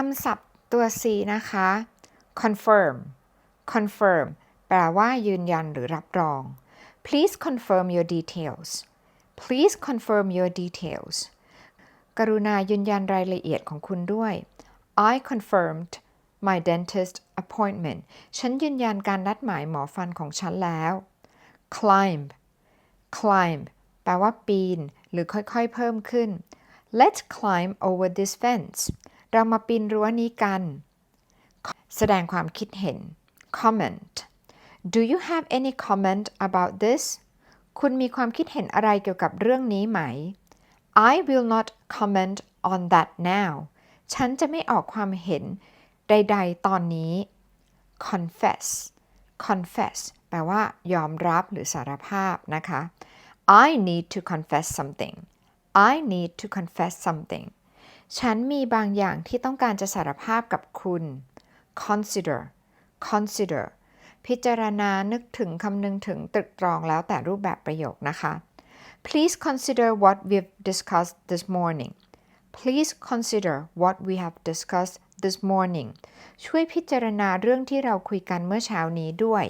คำศัพท์ตัว C นะคะ confirm confirm แปลว่ายืนยันหรือรับรอง please confirm your details please confirm your details กรุณายืนยันรายละเอียดของคุณด้วย I confirmed my dentist appointment ฉันยืนยันการนัดหมายหมอฟันของฉันแล้ว climb climb แปลว่าปีน หรือค่อยๆเพิ่มขึ้น Let's climb over this fence เรามาปีนรั้วนี้กัน แสดงความคิดเห็น comment Do you have any comment about this คุณมีความคิดเห็นอะไรเกี่ยวกับเรื่องนี้ไหม I will not comment on that now ฉันจะไม่ออกความเห็นใด ๆ ตอนนี้ confess confess แปลว่ายอมรับหรือสารภาพนะคะ I need to confess something I need to confess something ฉันมีบางอย่างที่ต้องการจะสารภาพกับคุณ consider consider พิจารณานึกถึงคำนึงถึงตรึกตรองแล้วแต่รูปแบบประโยคนะคะ Please consider what we've discussed this morning Please consider what we have discussed this morning ช่วยพิจารณาเรื่องที่เราคุยกันเมื่อเช้านี้ด้วย